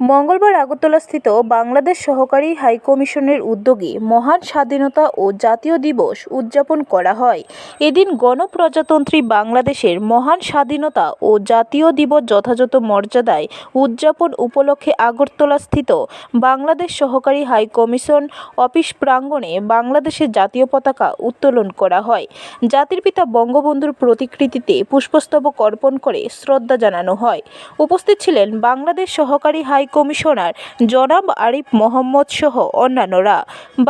মঙ্গলবার আগরতলাস্থিত বাংলাদেশ সহকারী হাইকমিশনের উদ্যোগে মহান স্বাধীনতা ও জাতীয় দিবস উদযাপন করা হয়। এদিন গণপ্রজাতন্ত্রী বাংলাদেশের মহান স্বাধীনতা ও জাতীয় দিবস যথাযথ মর্যাদায় উদযাপন উপলক্ষে আগরতলাস্থিত বাংলাদেশ সহকারী হাইকমিশন অফিস প্রাঙ্গণে বাংলাদেশের জাতীয় পতাকা উত্তোলন করা হয়। জাতির পিতা বঙ্গবন্ধুর প্রতিকৃতিতে পুষ্পস্তবক অর্পণ করে শ্রদ্ধা জানানো হয়। উপস্থিত ছিলেন বাংলাদেশ সহকারী হাই কমিশনার জনাব আরিফ মোহাম্মদ সহ অন্যান্যরা।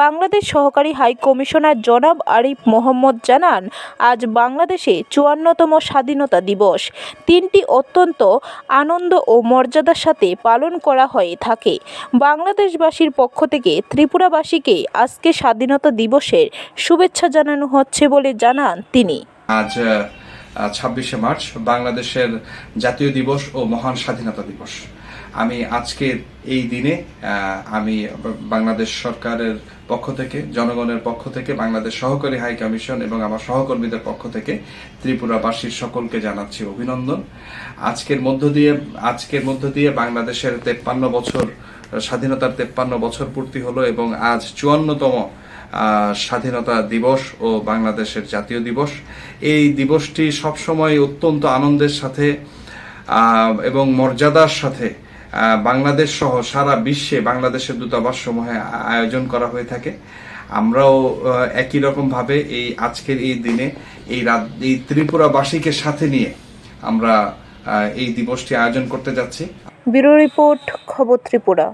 বাংলাদেশ সহকারী হাই কমিশনার জনাব আরিফ মোহাম্মদ জানান, আজ বাংলাদেশে চুয়ান্নতম স্বাধীনতা দিবস। তিনটি অত্যন্ত আনন্দ ও মর্যাদার সাথে পালন করা হয়ে থাকে। বাংলাদেশবাসীর পক্ষ থেকে ত্রিপুরাবাসীকে আজকে স্বাধীনতা দিবসের শুভেচ্ছা জানানো হচ্ছে বলে জানান তিনি। আজ ছাব্বিশে মার্চ বাংলাদেশের জাতীয় দিবস ও মহান স্বাধীনতা দিবস। আমি আজকের এই দিনে আমি বাংলাদেশ সরকারের পক্ষ থেকে, জনগণের পক্ষ থেকে, বাংলাদেশ সহকারী হাই কমিশন এবং আমার সহকর্মীদের পক্ষ থেকে ত্রিপুরাবাসীর সকলকে জানাচ্ছি অভিনন্দন। আজকের মধ্য দিয়ে, আজকের মধ্য দিয়ে বাংলাদেশের তেপ্পান্ন বছর, স্বাধীনতার তেপ্পান্ন বছর পূর্তি হলো এবং আজ চুয়ান্নতম স্বাধীনতা দিবস ও বাংলাদেশের জাতীয় দিবস। এই দিবসটি সবসময় অত্যন্ত আনন্দের সাথে এবং মর্যাদার সাথে বাংলাদেশ সহ সারা বিশ্বে বাংলাদেশের দূতাবাস সমূহে আয়োজন করা হয়ে থাকে। আমরাও একই রকম ভাবে এই আজকের এই দিনে এই এই ত্রিপুরাবাসীকে সাথে নিয়ে আমরা এই দিবসটি আয়োজন করতে যাচ্ছি। ব্যুরো রিপোর্ট, খবর ত্রিপুরা।